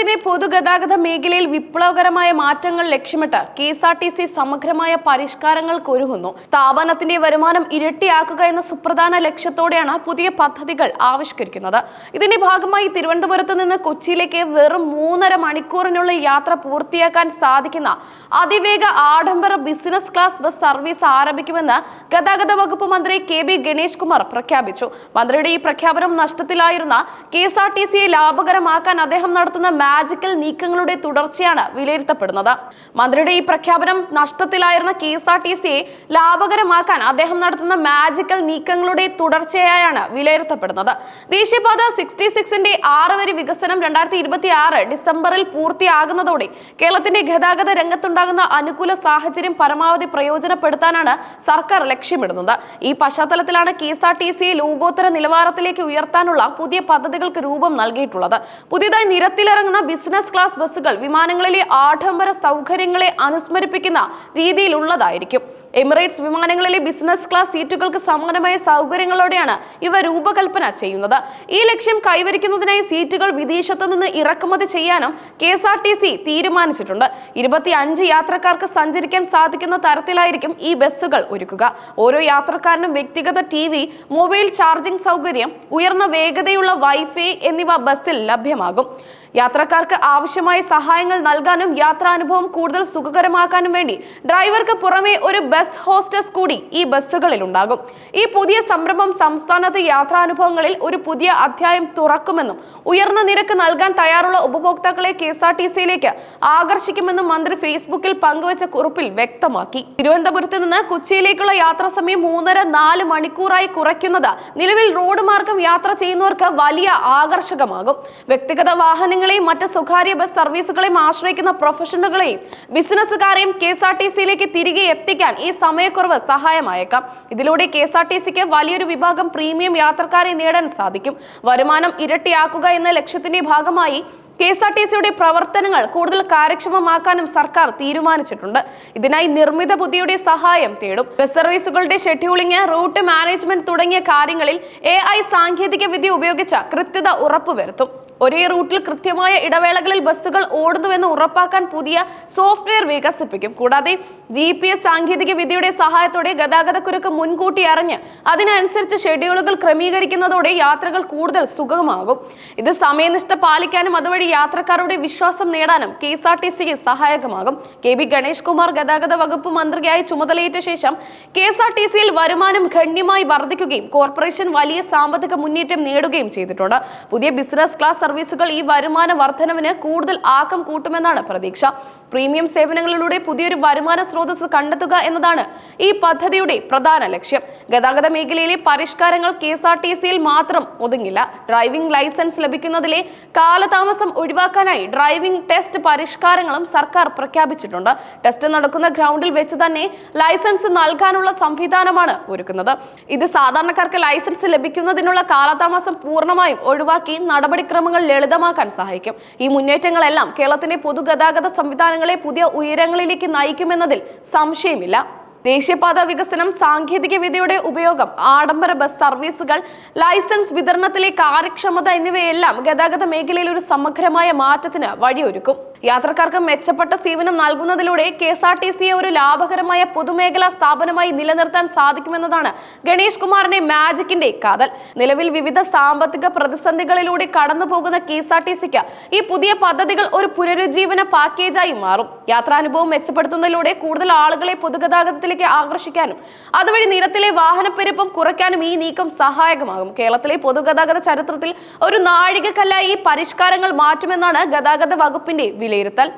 കേരളത്തിലെ പൊതുഗതാഗത മേഖലയിൽ വിപ്ലവകരമായ മാറ്റങ്ങൾ ലക്ഷ്യമിട്ട് K S R T C സമഗ്രമായ പരിഷ്കാരങ്ങൾക്ക് ഒരുങ്ങുന്നു. സ്ഥാപനത്തിന്റെ വരുമാനം ഇരട്ടിയാക്കുക എന്ന സുപ്രധാന ലക്ഷ്യത്തോടെയാണ് പുതിയ പദ്ധതികൾ ആവിഷ്കരിക്കുന്നത്. ഇതിന്റെ ഭാഗമായി തിരുവനന്തപുരത്ത് നിന്ന് കൊച്ചിയിലേക്ക് വെറും മൂന്നര മണിക്കൂറിനുള്ള യാത്ര പൂർത്തിയാക്കാൻ സാധിക്കുന്ന അതിവേഗ ആഡംബര ബിസിനസ് ക്ലാസ് ബസ് സർവീസ് ആരംഭിക്കുമെന്ന് ഗതാഗത വകുപ്പ് മന്ത്രി കെ ബി ഗണേഷ് കുമാർ പ്രഖ്യാപിച്ചു. മന്ത്രിയുടെ ഈ പ്രഖ്യാപനം നഷ്ടത്തിലായിരുന്ന കെ എസ് ആർ ടി സിയെ ലാഭകരമാക്കാൻ അദ്ദേഹം നടത്തുന്ന മാജിക്കൽ നീക്കങ്ങളുടെ തുടർച്ചയാണ് വിലയിരുത്തപ്പെടുന്നത്. മന്ത്രിയുടെ ഈ പ്രഖ്യാപനം നഷ്ടത്തിലായിരുന്ന കെ എസ് ആർ ടി സിയെ ലാഭകരമാക്കാൻ അദ്ദേഹം നടത്തുന്ന മാജിക്കൽ നീക്കങ്ങളുടെ തുടർച്ചയായാണ് വിലയിരുത്തപ്പെടുന്നത്. ദേശീയപാത സിക്സ്റ്റി സിക്സിന്റെ ആറ് വരി വികസനം രണ്ടായിരത്തി ഇരുപത്തി ആറ് ഡിസംബറിൽ പൂർത്തിയാകുന്നതോടെ കേരളത്തിന്റെ ഗതാഗത രംഗത്തുണ്ടാകുന്ന അനുകൂല സാഹചര്യം പരമാവധി പ്രയോജനപ്പെടുത്താനാണ് സർക്കാർ ലക്ഷ്യമിടുന്നത്. ഈ പശ്ചാത്തലത്തിലാണ് കെ എസ് ആർ ടി സിയെ ലോകോത്തര നിലവാരത്തിലേക്ക് ഉയർത്താനുള്ള പുതിയ പദ്ധതികൾക്ക് രൂപം നൽകിയിട്ടുള്ളത്. പുതിയതായി നിരത്തിലിറങ്ങുന്ന ബിസിനസ് ക്ലാസ് ബസ്സുകൾ വിമാനങ്ങളിലെ ആഡംബര സൗകര്യങ്ങളെ അനുസ്മരിപ്പിക്കുന്ന രീതിയിലുള്ളതായിരിക്കും. എമിറേറ്റ്സ് വിമാനങ്ങളിലെ ബിസിനസ് ക്ലാസ് സീറ്റുകൾക്ക് സമാനമായ സൗകര്യങ്ങളോടെയാണ് ഇവ രൂപകൽപ്പന ചെയ്യുന്നത്. ഈ ലക്ഷ്യം കൈവരിക്കുന്നതിനായി സീറ്റുകൾ വിദേശത്തു നിന്ന് ഇറക്കുമതി ചെയ്യാനും K S R T C തീരുമാനിച്ചിട്ടുണ്ട്. ഇരുപത്തി അഞ്ച് യാത്രക്കാർക്ക് സഞ്ചരിക്കാൻ സാധിക്കുന്ന തരത്തിലായിരിക്കും ഈ ബസ്സുകൾ ഒരുക്കുക. ഓരോ യാത്രക്കാരനും വ്യക്തിഗത ടി വി മൊബൈൽ ചാർജിംഗ് സൗകര്യം ഉയർന്ന വേഗതയുള്ള വൈഫൈ എന്നിവ ബസ്സിൽ ലഭ്യമാകും. യാത്രക്കാർക്ക് ആവശ്യമായ സഹായങ്ങൾ നൽകാനും യാത്രാനുഭവം കൂടുതൽ സുഖകരമാക്കാനും വേണ്ടി ഡ്രൈവർക്ക് പുറമെ ഒരു ബസ് ഹോസ്റ്റസ് കൂടി ഈ ബസ്സുകളിൽ ഉണ്ടാകും. ഈ പുതിയ സംരംഭം സംസ്ഥാനത്ത് യാത്രാനുഭവങ്ങളിൽ ഒരു പുതിയ അധ്യായം തുറക്കുമെന്നും ഉയർന്ന നിരക്ക് നൽകാൻ തയ്യാറുള്ള ഉപഭോക്താക്കളെ കെ എസ് ആർ ടി സിയിലേക്ക് ആകർഷിക്കുമെന്നും മന്ത്രി ഫേസ്ബുക്കിൽ പങ്കുവച്ച കുറിപ്പിൽ വ്യക്തമാക്കി. തിരുവനന്തപുരത്ത് നിന്ന് കൊച്ചിയിലേക്കുള്ള യാത്രാ സമയം മൂന്നര നാല് മണിക്കൂറായി കുറയ്ക്കുന്നത് നിലവിൽ റോഡ് മാർഗം യാത്ര ചെയ്യുന്നവർക്ക് വലിയ ആകർഷകമാകും. വ്യക്തിഗത വാഹനങ്ങളെയും മറ്റ് സ്വകാര്യ ബസ് സർവീസുകളെയും ആശ്രയിക്കുന്ന പ്രൊഫഷണലുകളെയും ബിസിനസ്സുകാരെയും കെ എസ് ആർ ടി സിയിലേക്ക് തിരികെ എത്തിക്കാൻ ഈ സമയക്കുറവ് സഹായമായേക്കാം. ഇതിലൂടെ കെ എസ് ആർ ടി സിക്ക് വലിയൊരു വിഭാഗം പ്രീമിയം യാത്രക്കാരെ നേടാൻ സാധിക്കും. വരുമാനം ഇരട്ടിയാക്കുക എന്ന ലക്ഷ്യത്തിന്റെ ഭാഗമായി കെ എസ് ആർ ടി സിയുടെ പ്രവർത്തനങ്ങൾ കൂടുതൽ കാര്യക്ഷമമാക്കാനും സർക്കാർ തീരുമാനിച്ചിട്ടുണ്ട്. ഇതിനായി നിർമ്മിത ബുദ്ധിയുടെ സഹായം തേടും. ബസ് സർവീസുകളുടെ ഷെഡ്യൂളിംഗ് റൂട്ട് മാനേജ്മെന്റ് തുടങ്ങിയ കാര്യങ്ങളിൽ എ സാങ്കേതിക വിദ്യ ഉപയോഗിച്ച കൃത്യത ഉറപ്പുവരുത്തും. ഒരേ റൂട്ടിൽ കൃത്യമായ ഇടവേളകളിൽ ബസ്സുകൾ ഓടുന്നുവെന്ന് ഉറപ്പാക്കാൻ പുതിയ സോഫ്റ്റ്വെയർ വികസിപ്പിക്കും. കൂടാതെ ജി പി എസ് സാങ്കേതിക വിദ്യയുടെ സഹായത്തോടെ ഗതാഗതക്കുരുക്ക് മുൻകൂട്ടി അറിഞ്ഞ് അതിനനുസരിച്ച് ഷെഡ്യൂളുകൾ ക്രമീകരിക്കുന്നതോടെ യാത്രകൾ കൂടുതൽ സുഗമമാകും. ഇത് സമയനിഷ്ഠ പാലിക്കാനും അതുവഴി യാത്രക്കാരുടെ വിശ്വാസം നേടാനും കെ എസ് ആർ ടി സിക്ക് സഹായകമാകും. കെ ബി ഗണേഷ് കുമാർ ഗതാഗത വകുപ്പ് മന്ത്രിയായി ചുമതലയേറ്റ ശേഷം കെ എസ് ആർ ടി സിയിൽ വരുമാനം ഗണ്യമായി വർദ്ധിക്കുകയും കോർപ്പറേഷൻ വലിയ സാമ്പത്തിക മുന്നേറ്റം നേടുകയും ചെയ്തിട്ടുണ്ട്. പുതിയ ബിസിനസ് ക്ലാസ് സർവീസുകൾ ഈ വരുമാന വർധനവിന് കൂടുതൽ ആക്കം കൂട്ടുമെന്നാണ് പ്രതീക്ഷ. പ്രീമിയം സേവനങ്ങളിലൂടെ പുതിയൊരു വരുമാന സ്രോതസ് കണ്ടെത്തുക എന്നതാണ് ഈ പദ്ധതിയുടെ പ്രധാന ലക്ഷ്യം. ഗതാഗത മേഖലയിലെ പരിഷ്കാരങ്ങൾ കെ എസ് ആർ ടി സിയിൽ മാത്രം ഒതുങ്ങില്ല. ഡ്രൈവിംഗ് ലൈസൻസ് ലഭിക്കുന്നതിലെ കാലതാമസം ഒഴിവാക്കാനായി ഡ്രൈവിംഗ് ടെസ്റ്റ് പരിഷ്കാരങ്ങളും സർക്കാർ പ്രഖ്യാപിച്ചിട്ടുണ്ട്. ടെസ്റ്റ് നടക്കുന്ന ഗ്രൗണ്ടിൽ വെച്ച് തന്നെ ലൈസൻസ് നൽകാനുള്ള സംവിധാനമാണ് ഒരുക്കുന്നത്. ഇത് സാധാരണക്കാർക്ക് ലൈസൻസ് ലഭിക്കുന്നതിനുള്ള കാലതാമസം പൂർണമായും ഒഴിവാക്കി നടപടിക്രമങ്ങൾ ലളിതമാക്കാൻ സഹായിക്കും. ഈ മുന്നേറ്റങ്ങളെല്ലാം കേരളത്തിന്റെ പൊതുഗതാഗത സംവിധാനങ്ങളെ പുതിയ ഉയരങ്ങളിലേക്ക് നയിക്കുമെന്നതിൽ സംശയമില്ല. ദേശീയപാത വികസനം സാങ്കേതിക വിദ്യയുടെ ഉപയോഗം ആഡംബര ബസ് സർവീസുകൾ ലൈസൻസ് വിതരണത്തിലെ കാര്യക്ഷമത എന്നിവയെല്ലാം ഗതാഗത മേഖലയിൽ ഒരു സമഗ്രമായ മാറ്റത്തിന് വഴിയൊരുക്കും. യാത്രക്കാർക്ക് മെച്ചപ്പെട്ട സേവനം നൽകുന്നതിലൂടെ കെ എസ് ആർ ടി സിയെ ഒരു ലാഭകരമായ പൊതുമേഖലാ സ്ഥാപനമായി നിലനിർത്താൻ സാധിക്കുമെന്നതാണ് ഗണേഷ് കുമാറിന്റെ മാജിക്കിന്റെ കാതൽ. നിലവിൽ വിവിധ സാമ്പത്തിക പ്രതിസന്ധികളിലൂടെ കടന്നു പോകുന്ന കെ എസ് ആർ ടി സിക്ക് ഈ പുതിയ പദ്ധതികൾ ഒരു പുനരുജ്ജീവന പാക്കേജായി മാറും. യാത്രാനുഭവം മെച്ചപ്പെടുത്തുന്നതിലൂടെ കൂടുതൽ ആളുകളെ പൊതുഗതാഗതത്തിലേക്ക് ആകർഷിക്കാനും അതുവഴി നിരത്തിലെ വാഹനപ്പെരുപ്പം കുറയ്ക്കാനും ഈ നീക്കം സഹായകമാകും. കേരളത്തിലെ പൊതുഗതാഗത ചരിത്രത്തിൽ ഒരു നാഴികക്കല്ലായി ഈ പരിഷ്കാരങ്ങൾ മാറ്റുമെന്നാണ് ഗതാഗത വകുപ്പിന്റെ நிலையில் இருத்தல்